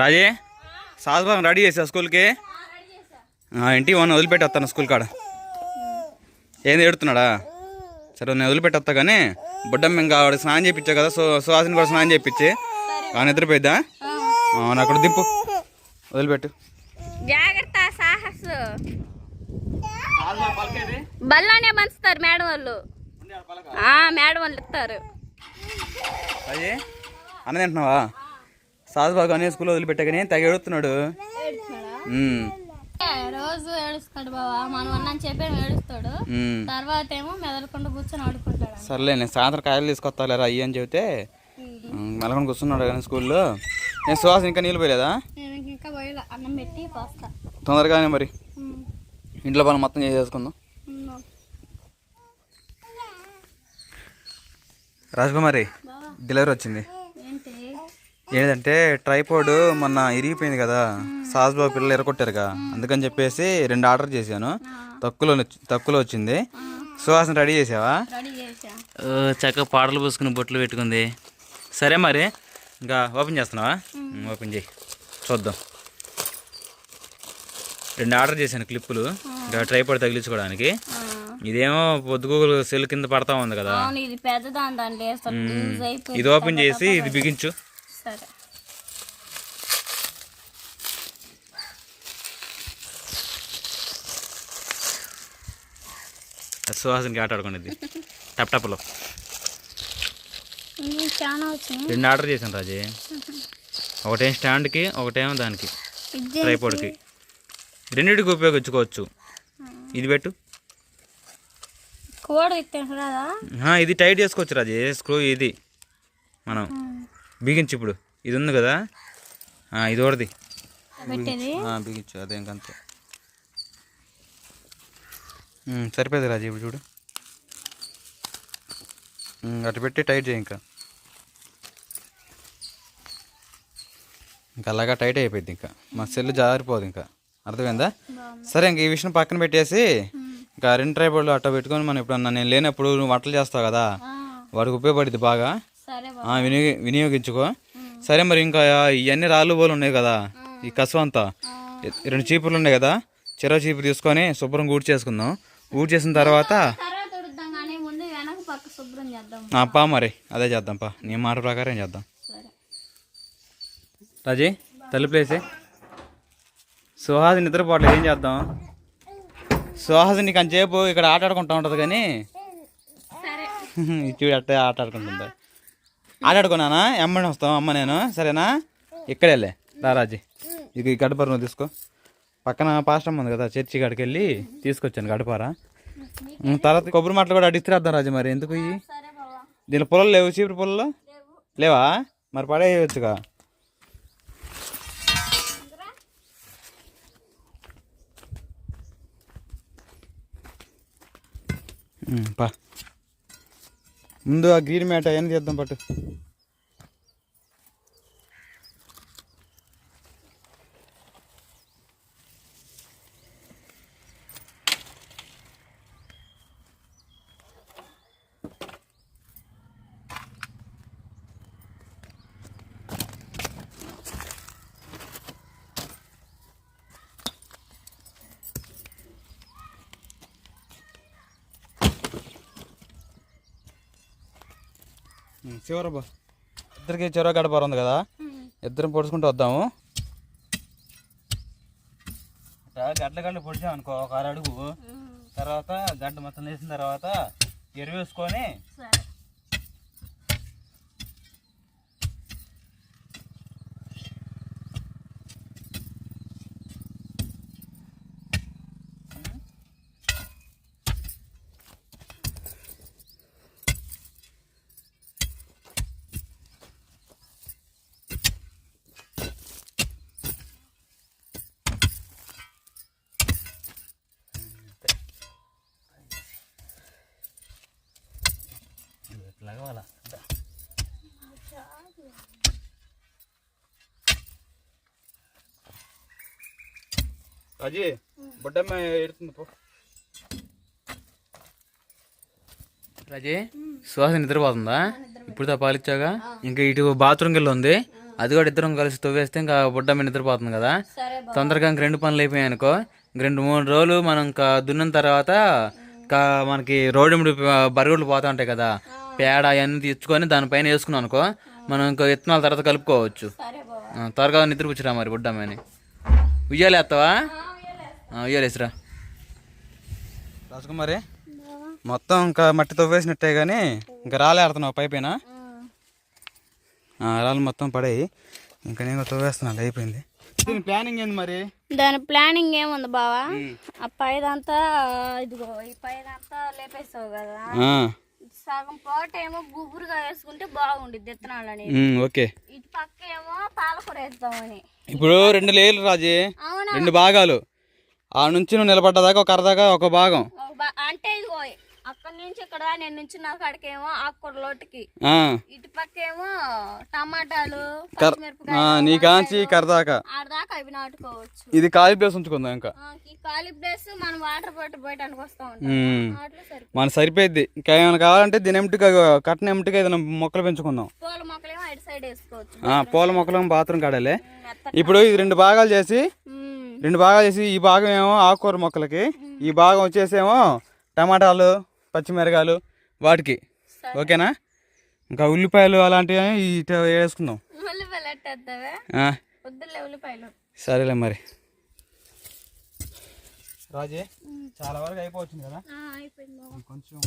రాజే సాధుభాగం ready చేసా స్కూల్కి? ఆ, ఇంటికి వన్ వదిలిపెట్టి వస్తాను స్కూల్ కాడ. ఏంది ఏడుతున్నాడా? సరే నేను వదిలిపెట్టి వస్తా కానీ బుడ్డమ్మ ఇంకా ఆవిడ స్నానం చేయించావు కదా సో సుహాసిని కూడా స్నానం చేయించి ఆ నిద్రపోయిద్దా? అవును అక్కడ దింపు. వదిలిపెట్టు. జాగ్రత్త సాహస్. బల్లానే పంచుతారు మేడం వాళ్ళు. మేడం వాళ్ళు ఇస్తారు. అయ్యే అన్న తింటున్నావా సాధుబాగు అనే స్కూల్లో వదిలిపెట్టా కానీ తెగ ఏడుస్తున్నాడు. ఉమ్, రోజు ఏడుస్తాడు బావా. మనం అన్నని చెప్పి ఏడుస్తాడు. తర్వాత ఏమో మెదలకుండా కూర్చొని ఆడుకుంటాడు సర్లే నేను సాయంత్రం కాయలు తీసుకొస్తాలేరా అయ్యి అని చెబితే మెలకొని కూర్చున్నాడు కానీ స్కూల్లో. నేను సుహాస్ ఇంకా నీళ్ళు పోయలేదా? ఇంకా పోయిలా. అన్నం పెట్టి పోస్తా. తొందరగానే మరి. ఇంట్లో పని మొత్తం చేసేసుకుందాం. రాజకుమారి బావా. డెలివరీ వచ్చింది. ఏంటంటే ట్రైపోడ్ మొన్న ఇరిగిపోయింది కదా. సాస్బాబు పిల్లలు ఎరగొట్టారుగా. అందుకని చెప్పేసి రెండు ఆర్డర్ చేశాను. తక్కువలో తక్కువలో వచ్చింది. సుహాస్ని రెడీ చేసావా? చక్కగా పాటలు పూసుకుని బొట్లు పెట్టుకుంది. సరే మరి ఇంకా ఓపెన్ చేస్తున్నావా? ఓపెన్ చేయి. చూద్దాం. రెండు ఆర్డర్ చేశాను క్లిప్పులు. ఇంకా ట్రైపాడ్ తగిలించుకోవడానికి. ఇదేమో పొద్దుగూగులు సెల్ కింద పడతా ఉంది కదా. ఇది ఓపెన్ చేసి ఇది బిగించు. సరే. సుహాసినికి ఆట ఆడుకునేది. టప్ టప్లో. చాలా వచ్చినాయి. రెండు ఆర్డర్ చేశాను రాజే. ఒకటేం స్టాండ్కి ఒకటేమో దానికి. ఇది ట్రైపోడ్కి రెండింటికి ఉపయోగించుకోవచ్చు. ఇది పెట్టు. ఇది టైట్ చేసుకోవచ్చు రాజే. స్క్రూ ఇది. మనం. బిగించు ఇప్పుడు. ఇది ఉంది కదా ఇది ఒకటిది. బిగించు. అదే ఇంకంతే సరిపోయింది రాజు ఇప్పుడు చూడు. అటు పెట్టి టైట్ చేయి ఇంకా. ఇంకా అలాగా టైట్ అయిపోయింది ఇంకా. మా సెల్ జారిపోదు ఇంకా. అర్థమైందా? సరే ఇంక ఈ విషయం పక్కన పెట్టేసి ఇంకా రెండు ట్రైబోళ్ళు అట్ట పెట్టుకొని మనం ఇప్పుడు నేను లేనప్పుడు నువ్వు వంటలు చేస్తావు కదా? వాడికి ఉపయోగపడుద్ది బాగా. వినియోగి వినియోగించుకో. సరే మరి ఇంకా ఇవన్నీ రాళ్ళు బోలు ఉన్నాయి కదా ఈ కసువ అంతా. రెండు చీపుర్లు ఉన్నాయి కదా చెరవ చీపురు తీసుకొని శుభ్రం ఊడ్ చేసుకుందాం. ఊడ్ చేసిన తర్వాత పా మరి అదే చేద్దాం పా. నీ మాట ప్రకారం చేద్దాం. రాజీ తలుపులేసి సుహాసి నిద్రపోవట్లేదు ఏం చేద్దాం? సుహాసి నీకు అంతసేపు ఇక్కడ ఆట ఆడుకుంటా ఉంటుంది కానీ చూడు అట్టే ఆట ఆడుకుంటుందా? ఆట ఆడుకున్నానా? ఎమ్మని వస్తాం అమ్మ నేను. సరేనా? ఇక్కడే వెళ్ళే రారాజీ ఇది ఇక గడపర నువ్వు తీసుకో. పక్కన పాస్టమ్ ఉంది కదా చర్చి కాడికి వెళ్ళి తీసుకొచ్చాను గడపార. తర్వాత కొబ్బరి మాటలు కూడా అడిగితే రాజు మరి. ఎందుకు ఇవి? దీని పొలాలు లేవు చీపురు పొలాలు? లేవా? మరి పడేయచ్చుగా. పా. ముందు ఆ గ్రీన్ మ్యాట్ అవన్నీ తీద్దాం పట్టు. చివరబ్బా ఇద్దరికి చెరవ గడపర ఉంది కదా? ఇద్దరం పొడుచుకుంటూ వద్దాము. గడ్డ గడ్డ పొడిచాం అనుకో ఒక అర అడుగు తర్వాత గడ్డ మొత్తం వేసిన తర్వాత ఎరువు రాజీ బుడ్డమ్మ ఎడుతుంది పో. రాజీ సుహాస నిద్రపోతుందా ఇప్పుడు తా పాలిచ్చాగా ఇంకా ఇటు బాత్రూమ్కి వెళ్ళి ఉంది. అది కూడా ఇద్దరం కలిసి తవ్వేస్తే ఇంకా బుడ్డ మీద నిద్రపోతుంది కదా. తొందరగా ఇంక రెండు పనులు అయిపోయాయి అనుకో. ఇంక రెండు మూడు రోజులు మనం ఇంకా దున్నిన తర్వాత ఇంకా మనకి రోడ్డు ముడి బరుగులు పోతా ఉంటాయి కదా. పేడ అవన్నీ తెచ్చుకొని దానిపైన వేసుకున్నాం అనుకో మనం ఇంకా విత్తనాల తర్వాత కలుపుకోవచ్చు. సరే బావ ఆ, త్వరగా నిద్రపుచ్చిరా మరి బుడ్డమ్మని. ఉయ్యాలేస్తావా? ఉయ్యాలేసిరా రాజకుమారి మొత్తం ఇంకా మట్టి తవ్వేసినట్టే కానీ ఇంకా రాలే ఆడుతున్నావు పైపైన రాళ్ళు మొత్తం పడేయి. ఇంకా నేను తవ్వేస్తున్నాను అయిపోయింది. దీని ప్లానింగ్ ఏంది మరి? దాని ప్లానింగ్ ఏముంది బావా? ఆ పైదంతా ఇదిగో ఈ పైదంతా లేపేస్తావు కదా? సగం పాట ఏమో గుబురుగా వేసుకుంటే బాగుండిద్ది విత్తనాలని ఉమ్, ఓకే. ఇటు పక్క ఏమో పాలకూర వేద్దామని. ఇప్పుడు రెండు లేయర్లు రాజీ. అవునా? రెండు భాగాలు. ఆ నుంచి నువ్వు నిలబడ్డదాకా ఒక అరదాకా ఒక భాగం. అంటే ఇదిగో అక్కడి నుంచి ఇక్కడ నేను నుంచి నా కాడికేమో ఆకుకూర లోటుకి ఆ, ఇటు పక్క ఏమో టమాటాలు కర్- పచ్చిమిరపకాయలు ఆ, నీ కాంచి కరదాకా ఆడదాకా అవి నాటుకోవచ్చు. ఇది ఖాళీ ప్లేస్ ఉంచుకుందాం ఇంకా. ఆ, ఈ ఖాళీ ప్లేస్ మనం వాటర్ పట్టు పోయటానికి వస్తా ఉంటాం. ఉమ్. వాటిలో సరి మన సరిపోయిద్ది. ఇంకా ఏమైనా కావాలంటే దీని ఎంటిగా కట్టిన ఎంటిగా ఏదైనా మొక్కలు పెంచుకుందాం. పూల మొక్కలేమో ఇటు సైడ్ వేసుకోవచ్చు. ఆ, పూల మొక్కలు బాత్రూమ్ కాడాలి. మెత్త ఇప్పుడు ఇది రెండు భాగాలు చేసి ఉమ్. రెండు భాగాలు చేసి ఈ భాగం ఏమో ఆకుకూర మొక్కలకి ఈ భాగం వచ్చేసేమో టమాటాలు పచ్చిమిరకాయలు వాటికి. ఓకేనా? ఇంకా ఉల్లిపాయలు అలాంటివి వేసుకుందాం. సరేలే మరి. రాజే చాలా వరకు అయిపోవచ్చింది కదా? ఆ, అయిపోయింది బావ. కొంచెం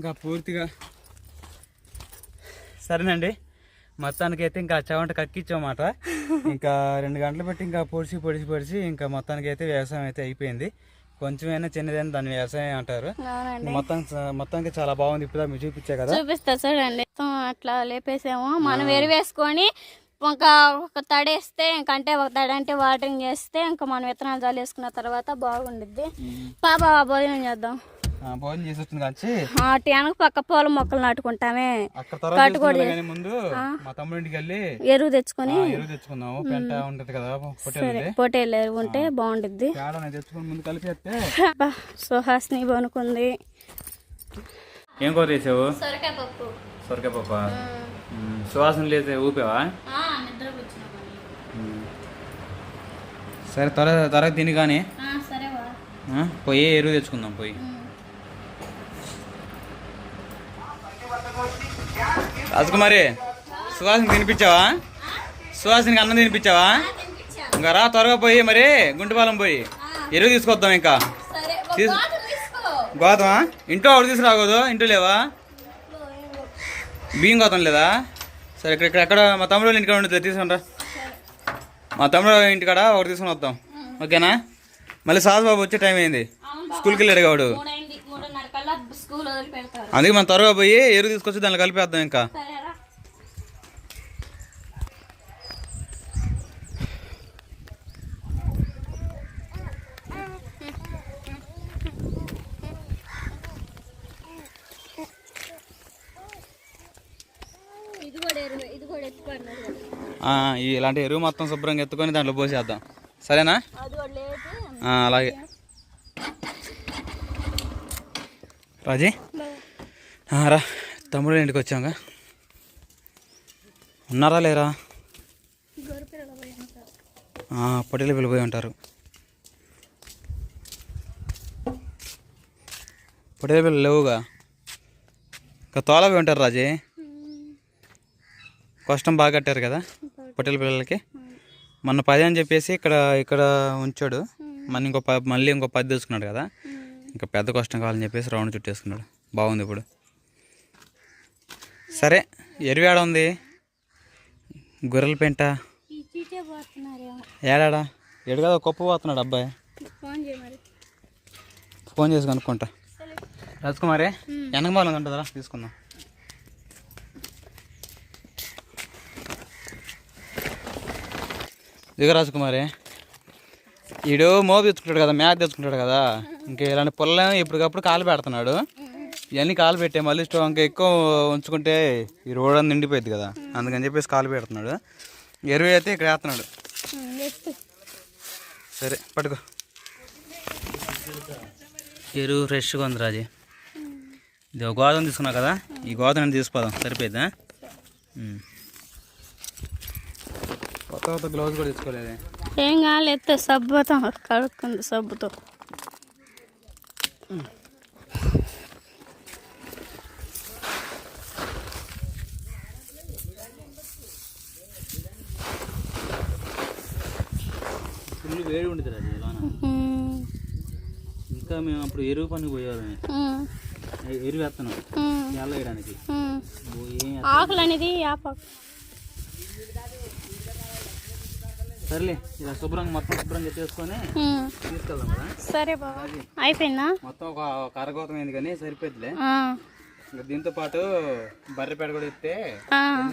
ఇంకా పూర్తిగా సరేనండి. మొత్తానికి అయితే ఇంకా చవంట కక్కించామాట ఇంకా రెండు గంటలు పెట్టి ఇంకా పొడిచి పొడిచి పొడిచి ఇంకా మొత్తానికి అయితే వ్యవసాయం అయితే అయిపోయింది. కొంచెమైనా చిన్నదైనా దాన్ని వ్యవసాయం అంటారు. మొత్తం మొత్తానికి చాలా బాగుంది. ఇప్పుడు మీరు చూపించా కదా? చూపిస్తా చూడండి. మొత్తం అట్లా లేపేసాము. మనం ఎరువేసుకొని ఇంకా ఒక తడేస్తే ఇంకంటే ఒక తడి అంటే వాటరింగ్ చేస్తే ఇంకా మనం విత్తనాలు చల్లేసుకున్న తర్వాత బాగుండిద్ది. పాపా భోజనం చేద్దాం. భోజనం చేసి వచ్చింది కాంచి? వెనక పక్క పూల మొక్కలు నాటుకుంటామే. ముందు మా వెళ్ళి ఎరువు తెచ్చుకొని ఎరువు తెచ్చుకుందాము. పెంట ఉంటది కదా పొటేలు ఎరువు ఉంటే తెచ్చుకొని ముందు కలిపేస్తే అబ్బా, సుహాస్ని బనుకుంది ఏం కూర చేసావు? సొరకాయ పప్పు. సొరకాయ పప్ప? సువాసన ఊపావా. సరే త్వర త్వరగా తిని కానీ. పోయి ఎరువు తెచ్చుకుందాం పోయి. రాజకుమారి సువాసన తినిపించావా? సువాసనకి అన్నం తినిపించావా? ఇంకా రా త్వరగా పోయి మరి గుంటపాలెం పోయి. ఎరువు తీసుకొద్దాం ఇంకా. గోతమా ఇంట్లో ఒకటి తీసుకురాకూడదు ఇంట్లో లేవా? బియ్యం గోతం లేదా? సరే ఇక్కడ ఇక్కడ ఎక్కడ? మా తమ్ముడు ఇంటికాడ ఉండదు తీసుకుంటా మా తమ్ముడు ఇంటికాడ ఒకటి తీసుకుని వద్దాం. ఓకేనా? మళ్ళీ సాధు బాబు వచ్చే టైం అయింది. స్కూల్కి వెళ్ళాడు వాడు అందుకే మనం త్వరగా పోయి ఎరువు తీసుకొచ్చి దాంట్లో కలిపేద్దాం ఇంకా. సరేరా. ఇది కూడా ఎరువు ఇది కూడా ఎత్తుపడినది ఆ, ఈ ఇలాంటి ఎరువు మొత్తం శుభ్రంగా ఎత్తుకొని దాంట్లో పోసేద్దాం. సరేనా? అలాగే. రాజీ? రా. తమ్ముడు ఇంటికి వచ్చాంగా. ఉన్నారా లేరా? పొట్టేలు వెళ్ళిపోయి ఉంటారు. పొట్టేలు పిల్లలు లేవుగా? ఇంకా తోలవి ఉంటారు రాజీ? కష్టం బాగా కట్టారు కదా పొట్టేల పిల్లలకి? మొన్న పది అని చెప్పేసి ఇక్కడ ఇక్కడ ఉంచాడు. మన ఇంకో మళ్ళీ ఇంకో పది తెచ్చుకున్నాడు కదా. ఇంకా పెద్ద కష్టం కావాలని చెప్పేసి రౌండ్ చుట్టేసుకున్నాడు. బాగుంది ఇప్పుడు. సరే ఎరువేడ ఉంది? గొర్రెల పెంట. ఏడాడా? ఎడు కదా కుప్ప పోతున్నాడు అబ్బాయి. ఫోన్ చేసి కనుక్కుంటా. రాజకుమారే వెనక బాగా ఉంటుందా తీసుకుందాం. దిగ రాజకుమారే. ఈడు మోపు తెచ్చుకుంటాడు కదా మ్యాక్ తెచ్చుకుంటాడు కదా. ఇంకా ఇలాంటి పుల్లని ఎప్పటికప్పుడు కాలు పెడుతున్నాడు. ఇవన్నీ కాలు పెట్టే మళ్ళీ స్టో ఇంకా ఎక్కువ ఉంచుకుంటే ఈ రోడ్ అంతా నిండిపోయింది కదా. అందుకని చెప్పేసి కాలు పెడుతున్నాడు. ఎరువు అయితే ఇక్కడ వేస్తున్నాడు. వేస్తూ సరే పట్టుకో. ఎరువు ఫ్రెష్గా ఉంది రాజీ. ఇది ఒక గోధుమ తీసుకున్నావు కదా ఈ గోధుమ తీసుకోదాం సరిపోద్దా కొత్త కొత్త గ్లౌజ్ కూడా తీసుకోలేదే ఏం ఎత్తే సబ్బుతో కడుక్కుంది సబ్బుతో. ఫుల్ వేడి ఉండేది ఇంకా మేము అప్పుడు ఎరువు పనికి పోయేవాళ్ళం. ఎరువు వేస్తున్నాం ఎల్ల వేయడానికి. ఆకులు అనేది యాపాకు సర్లే ఇలా శుభ్రంగా మొత్తం శుభ్రంగా చేసుకొని తీసుకెళ్దాం కదా సరే బాబా అయిపోయిందా? మొత్తం ఒక అయింది కానీ సరిపోద్దిలే ఆ, ఇంకా దీంతో పాటు బర్రె పేడ కూడా ఇస్తే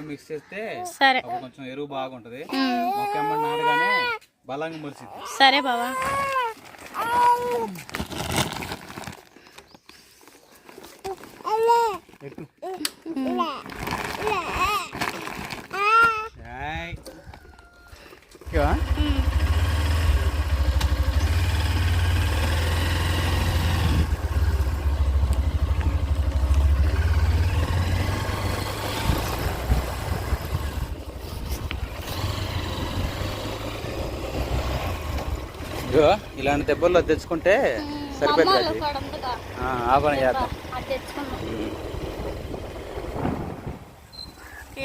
మిక్స్ చేస్తే సరే. కొంచెం ఎరువు బాగుంటది. నాడగానే బలంగా మురిసింది సరే బాబా ఎక్కు. ఉమ్. ఏయ్. ఉమ్. ఇదిగో ఇలాంటి దెబ్బల్లో తెచ్చుకుంటే సరిపోతుంది అమ్మాలు అది. కూడా ఉందిగా. ఆ, ఆ పని చేద్దాం అది తెచ్చుకుందాం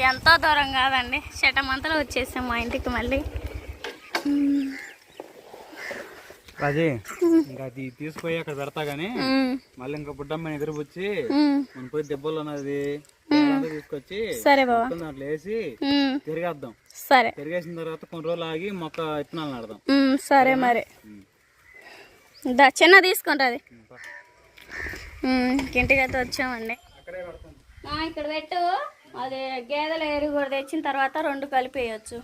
ఎంతో దూరం కాదండి శటమంతలో వచ్చేసాం మా ఇంటికి మళ్ళీ రాజీ ఇంకా అది తీసుకుపోయి అక్కడ పెడతా గానీ మళ్ళీ ఇంకా బుడ్డమ్మ ఎదురు వచ్చి ఉమ్. మనం పోయి దెబ్బలు ఉన్నది తీసుకొచ్చి సరే బాబా మొత్తం దాంట్లో వేసి ఉమ్, తిరిగేద్దాం. సరే. తిరిగేసిన తర్వాత కొన్ని రోజులు ఆగి మొక్క విత్తనాలు నాడదాం సరే మరి. దా చిన్న తీసుకుంటుంది ఇంటికి అయితే వచ్చామండి. ఇక్కడ పెట్టు. అది గేదెల కూడా తెచ్చిన తర్వాత రెండు కలిపేయచ్చు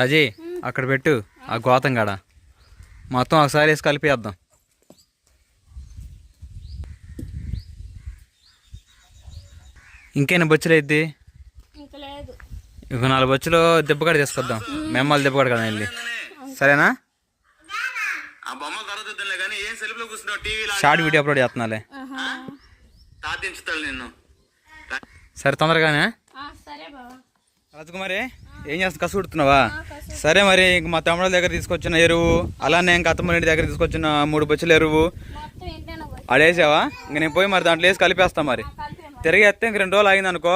రాజీ అక్కడ పెట్టు. ఆ గోతం కాడ. మొత్తం ఒకసారి వేసి కలిపేద్దాం. ఇంకేనా బొచ్చులు అయితే ఇంకా లేదు. ఇంక నాలుగు బొచ్చులు దెబ్బకాడ తీసుకొద్దాం. మెమ్మలు దెబ్బకాడ కదా వెళ్ళి. సరేనా? షార్ట్ వీడియో అప్లోడ్ చేస్తున్నాలే. సరే తొందరగానే. ఆ, సరే బాబా రాజకుమారి ఏం చేస్తా కసు కుడుతున్నావా? సరే మరి ఇంక మా తమ్ముడు దగ్గర తీసుకొచ్చిన ఎరువు అలానే ఇంకా అత్తమ్మ దగ్గర తీసుకొచ్చిన మూడు బొచ్చుల ఎరువు ఆడేసావా? ఇంక నేను పోయి మరి దాంట్లో వేసి కలిపేస్తా మరి. తిరిగేస్తే ఇంక రెండు రోజులు ఆగింది అనుకో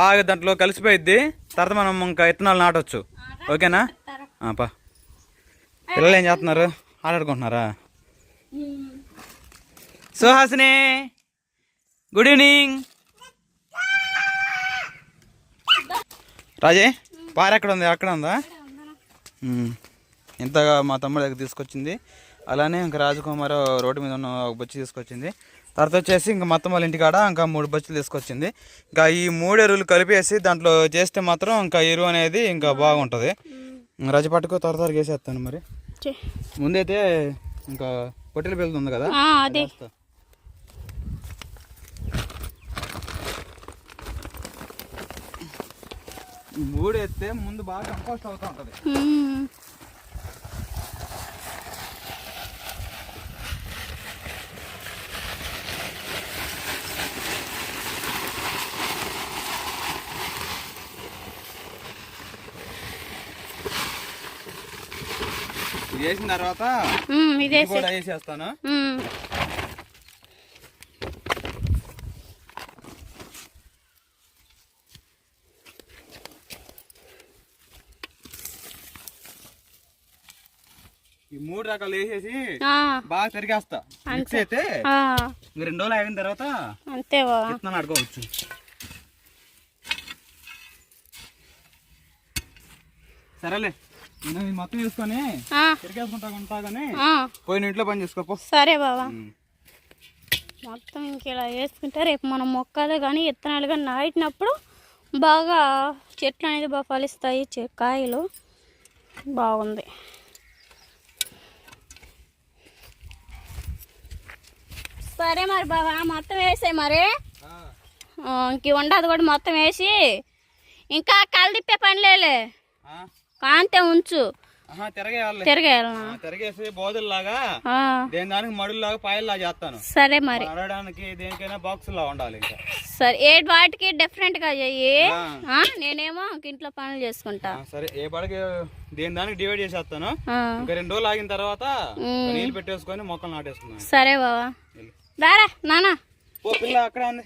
బాగా దాంట్లో కలిసిపోయిద్ది తర్వాత మనం ఇంకా విత్తనాలు నాటొచ్చు. ఓకేనా? పా. పిల్లలు ఏం చేస్తున్నారు? ఆడాడుకుంటున్నారా. Suhasini good evening. రాజే పార ఎక్కడ ఉంది అక్కడ ఉందా. ఇంతగా మా తమ్ముడు దగ్గర తీసుకొచ్చింది. అలానే ఇంకా రాజకుమార్ రోడ్డు మీద ఉన్న ఒక బొచ్చి తీసుకొచ్చింది. తర్వాత వచ్చేసి ఇంకా మొత్తం వాళ్ళ ఇంటికాడ ఇంకా మూడు బొచ్చులు తీసుకొచ్చింది. ఇంకా ఈ మూడు ఎరువులు కలిపేసి దాంట్లో చేస్తే మాత్రం ఇంకా ఎరువు అనేది ఇంకా బాగుంటుంది. రజ పట్టుకో త్వర త్వరగా వేసేస్తాను మరి. ముందైతే ఇంకా పొట్టెల ఉంది కదా? ఆ, అదే వేస్తా. ఈ మూడు ఎత్తే ముందు బాగా కంపోస్ట్ అవుతూ ఉంటుంది. వేసిన తర్వాత ఇది కూడా వేసేస్తాను ఉమ్. ఈ మూడు రకాలు వేసేసి బాగా తిరిగేస్తా. మిక్స్ అయితే రెండు రోజులు ఆగిన తర్వాత అంతే బాబా విత్తనాలు ఆడుకోవచ్చు. సరేలే నేను మొత్తం వేసుకొని ఆ, తిరిగేసుకుంటా ఉంటా కానీ ఆ, పోయిన ఇంట్లో పని చేసుకోపో సరే బాబా మొత్తం ఇంక ఇలా వేసుకుంటే రేపు మనం మొక్కలు కానీ విత్తనాలు కానీ నాటినప్పుడు బాగా చెట్లు అనేది బాగా ఫలిస్తాయి కాయలు. బాగుంది. సరే మరి బాబా మొత్తం వేసాయి మరి. ఇంక ఉండదు కూడా మొత్తం వేసి. ఇంకా కళ్ళు తిప్పే పని లేలే? కాంతే ఉంచు. తిరగేసి బోధుల్లాగా దేని దానికి మడుల్లాగా పాయల్లా చేస్తాను. సరే మరి. దేనికైనా బాక్సుల్లో ఉండాలి ఇంకా. సరే ఏ వాటికి డిఫరెంట్గా చెయ్యి నేనేమో ఇంట్లో పనులు చేసుకుంటా. సరే ఏ పడకి దేని దానికి డివైడ్ చేసేస్తాను. ఇంకా రెండు రోజులు ఆగిన తర్వాత నీళ్ళు పెట్టేసుకొని మొక్కలు నాటేసుకున్నాను సరే బావా. రారా నానా. అక్కడ ఉంది.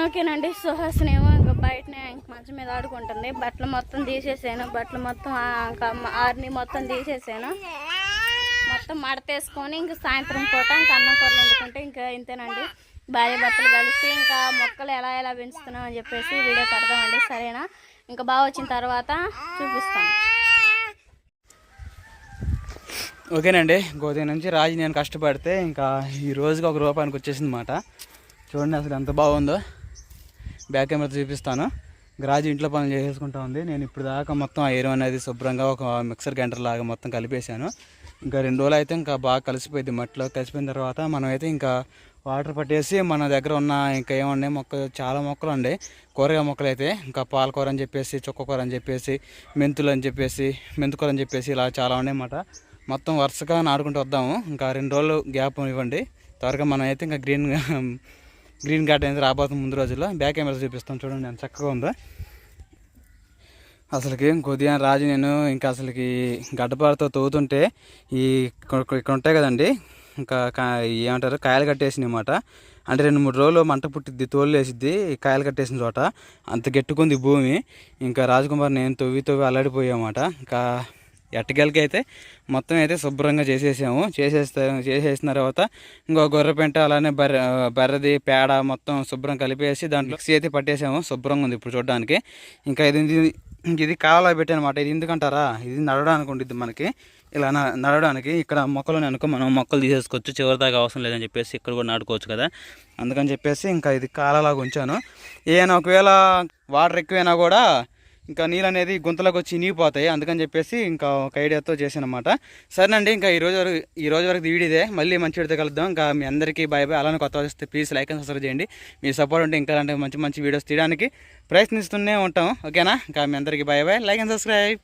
ఓకేనండి సుహాసిని ఏమో ఇంకా బయటనే ఇంక మంచం మీద ఆడుకుంటుంది. బట్టలు మొత్తం తీసేసాను. బట్టలు మొత్తం ఇంకా ఆరిని మొత్తం తీసేసాను. మొత్తం మడతేసుకొని ఇంక సాయంత్రం పూట ఇంకా అన్నం కూరలు వండుకుంటే ఇంకా ఇంతేనండి. భార్య భర్తలు కలిసి ఇంకా మొక్కలు ఎలా ఎలా పెంచుతున్నాం అని చెప్పేసి వీడియో కడదామండి. సరేనా? ఇంకా బాగా వచ్చిన తర్వాత చూపిస్తాను. ఓకేనండి. గోదావరి నుంచి రాజు నేను కష్టపడితే ఇంకా ఈ రోజుకి ఒక రూపానికి వచ్చేసింది మాట చూడండి అసలు ఎంత బాగుందో. బ్యాక్ కెమెరా చూపిస్తాను. ఇంకా రాజు ఇంట్లో పనులు చేసేసుకుంటా ఉంది. నేను ఇప్పుడు దాకా మొత్తం ఆ అనేది శుభ్రంగా ఒక మిక్సర్ గ్రైండర్ లాగా మొత్తం కలిపేశాను. ఇంకా రెండు రోజులు అయితే ఇంకా బాగా కలిసిపోయింది మట్టిలో. కలిసిపోయిన తర్వాత మనమైతే ఇంకా వాటర్ పట్టేసి మన దగ్గర ఉన్న ఇంకా ఏమున్నాయి మొక్క చాలా మొక్కలు ఉండే. కూరగాయ మొక్కలు అయితే ఇంకా పాలకూర అని చెప్పేసి చుక్కకూర అని చెప్పేసి మెంతులు అని చెప్పేసి మెంతుకూర అని చెప్పేసి ఇలా చాలా ఉన్నాయి అన్నమాట. మొత్తం వరుసగా నాడుకుంటూ వద్దాము. ఇంకా రెండు రోజులు గ్యాప్ ఇవ్వండి. త్వరగా మనం అయితే ఇంకా గ్రీన్ గ్రీన్ గార్డెన్ అయితే రాబోతుంది ముందు రోజుల్లో. బ్యాక్ కెమెరా చూపిస్తాం చూడండి ఎంత చక్కగా ఉందో. అసలుకి ఉదయం రాజు నేను ఇంకా అసలుకి గడ్డపారతో తవ్వుతుంటే ఈ ఇక్కడ ఉంటాయి కదండి. ఇంకా ఏమంటారు? కాయలు కట్టేసినాయి అనమాట అంటే రెండు మూడు రోజులు మంట పుట్టిద్ది తోలు వేసిద్ది కాయలు కట్టేసిన చోట. అంత గట్టుకుంది భూమి. ఇంకా రాజకుమార్ నేను తవ్వి తవ్వి అల్లాడిపోయామాట ఇంకా ఎట్టగెలకి అయితే మొత్తం అయితే శుభ్రంగా చేసేసాము. చేసేస్తా చేసేసిన తర్వాత ఇంకో గొర్రె పెంట అలానే బర్రె బర్రెది పేడ మొత్తం శుభ్రం కలిపేసి దాంట్లో మిక్సీ అయితే పట్టేసాము. శుభ్రంగా ఉంది ఇప్పుడు చూడడానికి. ఇంకా ఇది ఇది- ఇంక ఇది కావాలా పెట్టానమాట ఇది ఎందుకంటారా? ఇది నడవడానికి ఉండిద్ది మనకి. ఇలా నడవడానికి ఇక్కడ మొక్కలు అనుకో మనం మొక్కలు తీసేసుకోవచ్చు. చివరి దాకా అవసరం లేదని చెప్పేసి ఇక్కడ కూడా నాటుకోవచ్చు కదా. అందుకని చెప్పేసి ఇంకా ఇది కాలలాగా ఉంచాను. ఏమైనా ఒకవేళ వాటర్ ఎక్కువైనా కూడా ఇంకా నీళ్ళు అనేది గుంతలోకి వచ్చి ఇనిగిపోతాయి. అందుకని చెప్పేసి ఇంకా ఒక ఐడియాతో చేశాను అనమాట సరేనండి ఇంకా ఈ రోజు వరకు ఈ రోజు వరకు వీడిదే. మళ్ళీ మంచి వీడియోతో కలుద్దాం. ఇంకా మీ అందరికీ బాయ్ బాయ్ అలానే కొత్త వస్తే ప్లీజ్ లైక్ అండ్ సబ్స్క్రైబ్ చేయండి. మీ సపోర్ట్ ఉంటే ఇంకా అలాంటి మంచి మంచి వీడియోస్ తీయడానికి ప్రయత్నిస్తూనే ఉంటాం. ఓకేనా? ఇంకా మీ అందరికీ bye bye like and subscribe